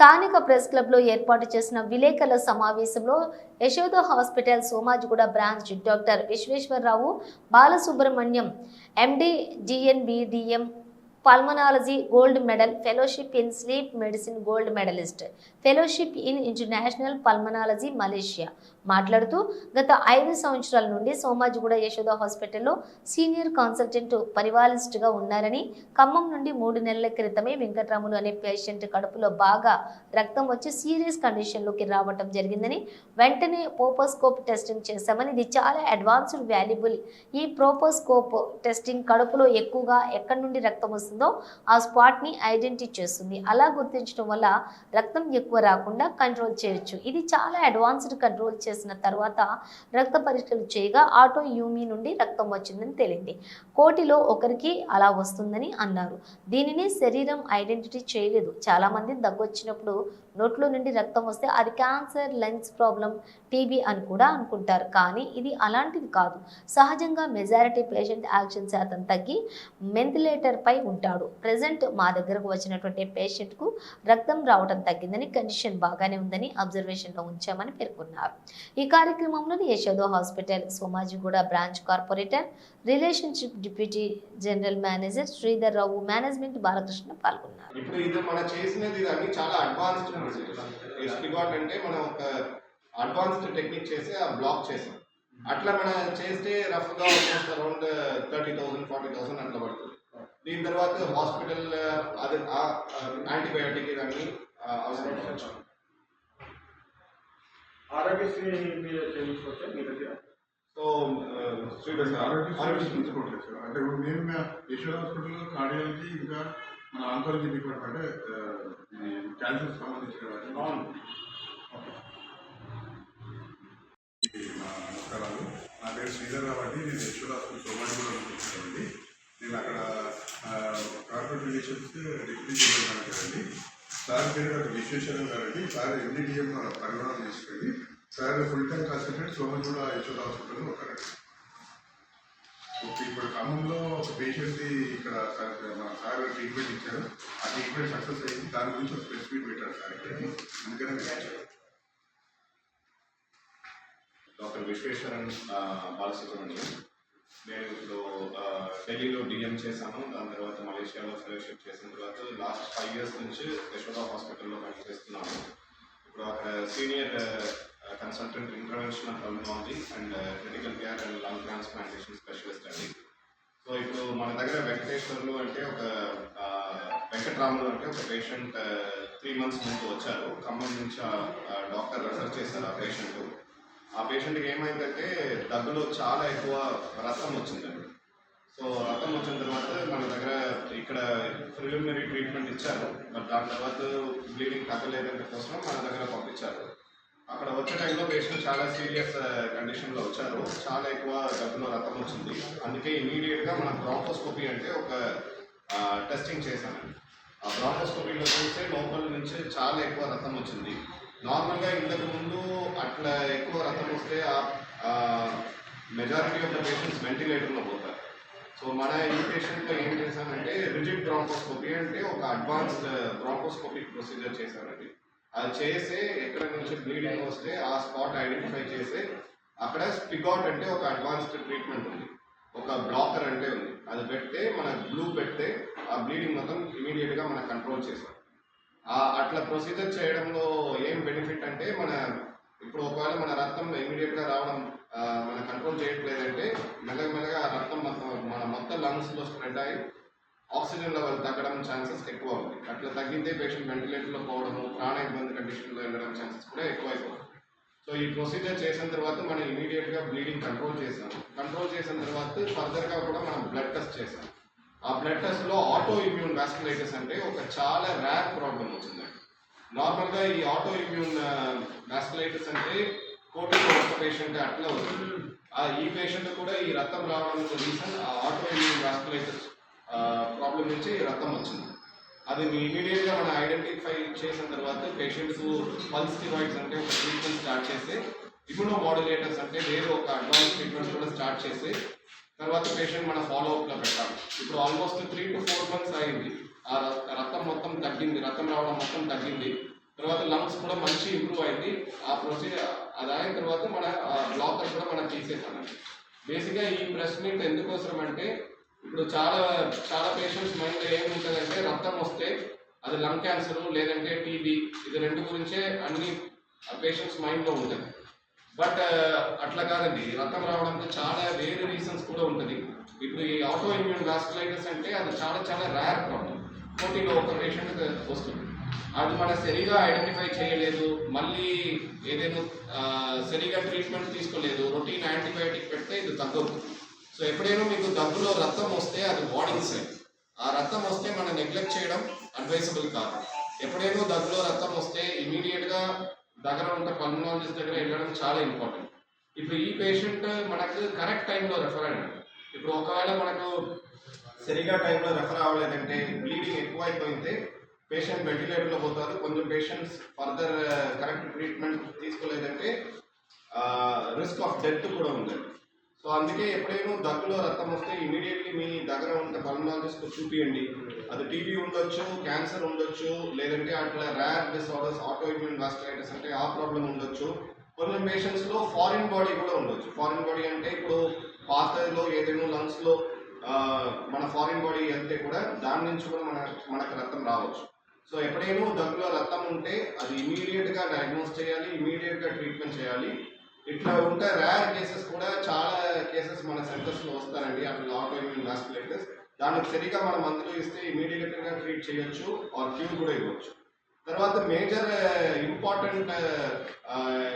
స్థానిక ప్రెస్ క్లబ్లో ఏర్పాటు చేసిన విలేకరుల సమావేశంలో Yashoda hospital Somajiguda branch doctor Visweswararao Balasubramanyam MD జిఎన్బిడిఎం pulmonology gold medal fellowship in sleep medicine gold medalist fellowship in international pulmonology Malaysia. మాట్లాడుతూ గత ఐదు సంవత్సరాల నుండి సోమాజిగూడ యశోద హాస్పిటల్లో సీనియర్ కన్సల్టెంట్ పరివాలిస్ట్గా ఉన్నారని ఖమ్మం నుండి మూడు నెలల క్రితమే వెంకటరాములు అనే పేషెంట్ కడుపులో బాగా రక్తం వచ్చి సీరియస్ కండిషన్లోకి రావటం జరిగిందని వెంటనే పోపోస్కోప్ టెస్టింగ్ చేశామని ఇది చాలా అడ్వాన్స్డ్ వాల్యుబుల్. ఈ ప్రోపోస్కోప్ టెస్టింగ్ కడుపులో ఎక్కువగా ఎక్కడి నుండి రక్తం వస్తుందో ఆ స్పాట్ని ఐడెంటిఫై చేస్తుంది. అలా గుర్తించడం వల్ల రక్తం ఎక్కువ రాకుండా కంట్రోల్ చేయొచ్చు. ఇది చాలా అడ్వాన్స్డ్ కంట్రోల్ చేసిన తర్వాత రక్త పరీక్షలు చేయగా ఆటో యూమి నుండి రక్తం వచ్చిందని తేలింది. కోటిలో ఒకరికి అలా వస్తుందని అన్నారు. దీనిని శరీరం ఐడెంటిటీ చేయలేదు. చాలామంది దగ్గొచ్చినప్పుడు నోట్లో నుండి రక్తం వస్తే అది క్యాన్సర్ లంగ్స్ ప్రాబ్లం టీబీ అని కూడా అనుకుంటారు. కానీ ఇది అలాంటిది కాదు. సహజంగా మెజారిటీ పేషెంట్ యాక్షన్ శాతం తగ్గి మెంతిలేటర్పై ఉంటాడు. ప్రజెంట్ మా దగ్గరకు వచ్చినటువంటి పేషెంట్కు రక్తం రావడం తగ్గిందని కండిషన్ బాగానే ఉందని అబ్జర్వేషన్లో ఉంచామని పేర్కొన్నారు. ఈ కార్యక్రమంలో Yashoda hospital Somajiguda branch corporator relationship deputy general manager Sridhar Rao management Balakrishna పాల్గొన్నారు. ఇప్పుడు ఇది మనం చేసినది ఇదన్నీ చాలా అడ్వాన్స్డ్ ప్రొసీజర్ అంటే మనం ఒక అడ్వాన్స్డ్ టెక్నిక్ చేసి ఆ బ్లాక్ చేసాం. అట్లా మనం చేస్తే రఫ్గా almost around thirty thousand forty thousand అట్లా పడుతుంది. దీని తర్వాత హాస్పిటల్ అది యాంటీబయాటిక్ ఇవన్నీ అవసరం. ఆరోగ్యశ్రీ మీద చేయించుకోవచ్చా మీ దగ్గర? సో సార్, ఆరోగ్య ఆరోగ్య సర్వీస్ తీసుకోవట్లేదు సార్. అంటే ఇప్పుడు మేము యశ్వర్ హాస్పిటల్లో కార్డియాలజీ ఇంకా మన ఆంకాలజీ డిపార్ట్మెంట్ ఇది క్యాన్సర్ సంబంధించిన నమస్కారాలు. నా పేరు శ్రీధర్ రావు అండి నేను యశ్వర్ హాస్పిటల్ వచ్చానండి నేను అక్కడ corporate relations deputy general manager అండి సార్ పేరు డాక్టర్ విశ్వేశ్వరం గారండి. అండి సార్ ఎండిడిఎం పరిణామం తీసుకెళ్ళి sir full time consultant Somaguda Yashwar హాస్పిటల్లో ఒకరండి ఓకే ఇప్పుడు ఖమ్మంలో ఒక పేషెంట్ ఇక్కడ సార్ మా సార్ ట్రీట్మెంట్ ఇచ్చారు. ఆ ట్రీట్మెంట్ సక్సెస్ అయింది. దాని గురించి ఒక ప్రెస్ మీట్ పెట్టారు సార్ ఇక్కడికి అందుకనే మేము డాక్టర్ విశ్వేశ్వరన్ బాలసుబ్రహ్మణ్యం. నేను ఇప్పుడు ఢిల్లీలో డిఎం చేశాను దాని తర్వాత మలేషియాలో ఫెలోషిప్ చేసిన తర్వాత లాస్ట్ ఫైవ్ ఇయర్స్ నుంచి యశోద హాస్పిటల్లో పనిచేస్తున్నాను ఇప్పుడు అక్కడ senior consultant interventional pulmonology and critical care and lung transplantation specialist అండి. సో ఇప్పుడు మన దగ్గర వెంకటేశ్వర్లు అంటే ఒక ఆ, వెంకట్రాములు అంటే ఒక పేషెంట్ త్రీ మంత్స్ ముందు వచ్చారు. ఖమ్మం నుంచి డాక్టర్ రెఫర్ చేశారు ఆ పేషెంట్ ఆ పేషెంట్కి ఏమైందంటే దగ్గులో చాలా ఎక్కువ రక్తం వచ్చిందండి. సో రసం వచ్చిన తర్వాత మన దగ్గర ఇక్కడ ప్రిలిమినరీ ట్రీట్మెంట్ ఇచ్చారు. బట్ దాని తర్వాత బ్లీడింగ్ తగ్గలేదంటే కోసం మన దగ్గర పంపించారు. అక్కడ వచ్చే టైంలో పేషెంట్ చాలా సీరియస్ కండిషన్లో వచ్చారు. చాలా ఎక్కువ దగ్గులో రక్తం వచ్చింది. అందుకే ఇమీడియట్గా మనం బ్రాంకోస్కోపీ అంటే ఒక టెస్టింగ్ చేశాను ఆ బ్రాంకోస్కోపీలో చూస్తే లోపల నుంచి చాలా ఎక్కువ రక్తం వచ్చింది. నార్మల్గా ఇంతకు ముందు అట్లా ఎక్కువ రక్తం వస్తే మెజారిటీ ఆఫ్ ద పేషెంట్స్ వెంటిలేటర్లో పోతారు. సో మన ఈ పేషెంట్లో ఏం చేశానంటే రిజిడ్ బ్రాంకోస్కోపీ అంటే ఒక అడ్వాన్స్డ్ బ్రాంకోస్కోపిక్ ప్రొసీజర్ చేశానండి అది చేసి ఎక్కడ నుంచి బ్లీడింగ్ వస్తే ఆ స్పాట్ ఐడెంటిఫై చేసి అక్కడ స్పిగాట్ అంటే ఒక అడ్వాన్స్డ్ ట్రీట్మెంట్ ఉంది. ఒక బ్లాకర్ అంటే ఉంది. అది పెడితే మన బ్లూ పెడితే ఆ బ్లీడింగ్ మొత్తం ఇమీడియట్గా మనం కంట్రోల్ చేస్తాం అట్లా ప్రొసీజర్ చేయడంలో ఏం బెనిఫిట్ అంటే మన ఇప్పుడు ఒకవేళ మన రక్తం ఇమీడియట్గా రావడం మన కంట్రోల్ చేయట్లేదంటే మెల్లగా మెల్లగా ఆ రక్తం మొత్తం మన మొత్తం లంగ్స్లో స్ప్రెడ్ అయ్యి ఆక్సిజన్ లెవెల్ తగ్గడం ఛాన్సెస్ ఎక్కువ ఉంది అట్లా తగ్గితే పేషెంట్ వెంటిలేటర్లో పోవడము ప్రాణ ఇబ్బంది కండిషన్లో వెళ్ళడం ఛాన్సెస్ కూడా ఎక్కువ అయిపోతుంది సో ఈ ప్రొసీజర్ చేసిన తర్వాత మనం ఇమీడియట్గా బ్లీడింగ్ కంట్రోల్ చేసాం కంట్రోల్ చేసిన తర్వాత ఫర్దర్గా కూడా మనం బ్లడ్ టెస్ట్ చేసాం ఆ బ్లడ్ టెస్ట్లో ఆటో ఇమ్యూన్ వాస్కులైటిస్ అంటే ఒక చాలా ర్యాక్ ప్రాబ్లం వచ్చిందండి. నార్మల్గా ఈ ఆటో ఇమ్యూన్ వాస్కులైటిస్ అంటే కోటిలో ఒక పేషెంట్ అట్లా వస్తుంది. ఆ ఈ పేషెంట్ కూడా ఈ రక్తం రావడానికి రీజన్ ఆ ఆటో ఇమ్యూన్ వాస్కులైటిస్ ప్రాబ్లం నుంచి రక్తం వచ్చింది. అది ఇమీడియట్గా మనం ఐడెంటిఫై చేసిన తర్వాత పేషెంట్స్ పల్స్ స్టిరాయిడ్స్ అంటే ఒక ట్రీట్మెంట్ స్టార్ట్ చేసి ఇమ్యూనో మాడ్యులేటర్స్ అంటే వేరే ఒక అడ్వాన్స్ ట్రీట్మెంట్ కూడా స్టార్ట్ చేసి తర్వాత పేషెంట్ మన ఫాలో అప్లో పెట్టాలి. ఇప్పుడు almost three to four months అయింది. ఆ రక్తం మొత్తం తగ్గింది. రక్తం రావడం మొత్తం తగ్గింది. తర్వాత లంగ్స్ కూడా మంచి ఇంప్రూవ్ అయింది. ఆ ప్రొసీజర్ అది అయిన తర్వాత మన బ్లాకర్ కూడా మనం తీసేసామండి బేసిక్గా ఈ ప్రెస్ మీట్ ఎందుకోసం అంటే ఇప్పుడు చాలా చాలా పేషెంట్స్ మైండ్లో ఏముంటుందంటే రక్తం వస్తే అది లంగ్ క్యాన్సర్ లేదంటే టీబీ ఇది రెండు గురించే అన్ని పేషెంట్స్ మైండ్లో ఉంటుంది. బట్ అట్లా కాదండి. రక్తం రావడానికి చాలా వేరే రీజన్స్ కూడా ఉంటుంది. ఇప్పుడు ఈ ఆటో ఇమ్యూన్ వాస్కులైటిస్ అంటే అది చాలా చాలా రేర్ ప్రాబ్లం పోటీలో ఒక పేషెంట్ వస్తుంది. అది మనం సరిగా ఐడెంటిఫై చేయలేదు. మళ్ళీ ఏదైనా సరిగా ట్రీట్మెంట్ తీసుకోలేదు. రొటీన్ యాంటీబయాటిక్ పెడితే ఇది తగ్గదు. సో ఎప్పుడైనా మీకు దగ్గులో రక్తం వస్తే అది వార్నింగ్ సైన్ ఆ రక్తం వస్తే మనం నెగ్లెక్ట్ చేయడం అడ్వైసబుల్ కాదు. ఎప్పుడైనా దగ్గులో రక్తం వస్తే ఇమీడియట్గా దగ్గర ఉంటే పల్మనాలజిస్ట్ దగ్గర వెళ్ళడం చాలా ఇంపార్టెంట్ ఇప్పుడు ఈ పేషెంట్ మనకు కరెక్ట్ టైంలో రెఫర్ అయ్యాడు. ఇప్పుడు ఒకవేళ మనకు సరిగా టైంలో రెఫర్ అవ్వలేదంటే బ్లీడింగ్ ఎక్కువ అయిపోయింది పేషెంట్ వెంటిలేటర్లో పోతారు. కొంచెం పేషెంట్స్ ఫర్దర్ కరెక్ట్ ట్రీట్మెంట్ తీసుకోలేదంటే రిస్క్ ఆఫ్ డెత్ కూడా ఉంది సో అందుకే ఎప్పుడైనా దగ్గులో రక్తం వస్తే ఇమీడియట్లీ మీ దగ్గర ఉన్న పల్మనాలజిస్ట్ చూపియండి. అది టీబీ ఉండొచ్చు క్యాన్సర్ ఉండొచ్చు లేదంటే అట్లా ర్యార్ డిసార్డర్స్ ఆటో ఇమ్యూన్ అంటే ఆ ప్రాబ్లం ఉండొచ్చు. కొన్ని పేషెంట్స్లో ఫారిన్ బాడీ కూడా ఉండొచ్చు. ఫారిన్ బాడీ అంటే ఇప్పుడు పాతలో ఏదైనా లంగ్స్లో మన ఫారిన్ బాడీ వెళ్తే కూడా దాని నుంచి కూడా మన మనకు రక్తం రావచ్చు. సో ఎప్పుడైనా దగ్గులో రక్తం ఉంటే అది ఇమీడియట్గా డయాగ్నోస్ చేయాలి ఇమీడియట్గా ట్రీట్మెంట్ చేయాలి. ఇట్లా ఉంటే రేర్ కేసెస్ కూడా చాలా కేసెస్ మన సెంటర్స్లో వస్తారండి. అట్లా ఆటో ఇమ్యూన్ వాస్కులైటిస్ దానికి సరిగా మనం మందులు ఇస్తే ఇమీడియట్గా ట్రీట్ చేయొచ్చు ఆర్ క్యూర్ కూడా ఇవ్వచ్చు. తర్వాత మేజర్ ఇంపార్టెంట్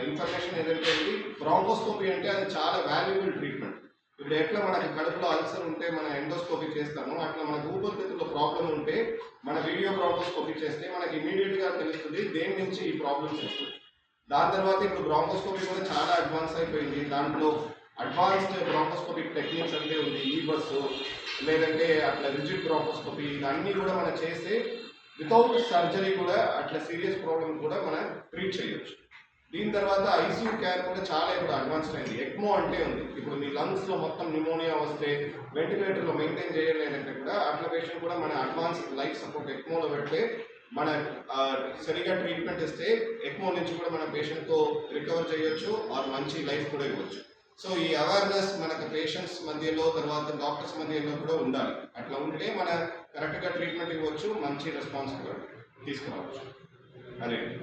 ఇన్ఫర్మేషన్ ఏదంటే బ్రాంకోస్కోపీ అంటే అది చాలా వాల్యుబుల్ ట్రీట్మెంట్ ఇప్పుడు ఎట్లా మనకి కడుపులో అల్సర్ ఉంటే మన ఎండోస్కోపీ చేస్తామో అట్లా మనకు ఊపిరితిత్తులో ప్రాబ్లం ఉంటే మన వీడియో బ్రాంకోస్కోపీ చేస్తే మనకి ఇమీడియట్గా తెలుస్తుంది దేని నుంచి ఈ ప్రాబ్లమ్స్ వస్తుంది దాని తర్వాత ఇప్పుడు బ్రాంకోస్కోపీ కూడా చాలా అడ్వాన్స్ అయిపోయింది. దాంట్లో అడ్వాన్స్డ్ బ్రాంకోస్కోపిక్ టెక్నిక్స్ అంటే ఉంది. ఈ బస్సు లేదంటే అట్లా రిజిడ్ బ్రాంకోస్కోపీ ఇవన్నీ కూడా మనం చేస్తే వితౌట్ సర్జరీ కూడా అట్లా సీరియస్ ప్రాబ్లమ్ కూడా మనం ట్రీట్ చేయొచ్చు. దీని తర్వాత ఐసీయూ కేర్ కూడా చాలా ఇప్పుడు అడ్వాన్స్డ్ అయింది. ఎక్మో అంటే ఉంది. ఇప్పుడు మీ లంగ్స్లో మొత్తం న్యూమోనియా వస్తే వెంటిలేటర్లో మెయింటైన్ చేయలేదంటే కూడా అట్లా పేషెంట్ కూడా మన అడ్వాన్స్ లైఫ్ సపోర్ట్ ఎక్మోలో పెడితే మన సరిగా ట్రీట్మెంట్ ఇస్తే ఎక్కువ నుంచి కూడా మన పేషెంట్తో రికవర్ చేయొచ్చు ఆర్ మంచి లైఫ్ కూడా ఇవ్వచ్చు. సో ఈ అవేర్నెస్ మనకు పేషెంట్స్ మధ్యలో తర్వాత డాక్టర్స్ మధ్యలో కూడా ఉండాలి. అట్లా ఉంటే మన కరెక్ట్గా ట్రీట్మెంట్ ఇవ్వచ్చు మంచి రెస్పాన్స్ కూడా తీసుకురావచ్చు. అదే.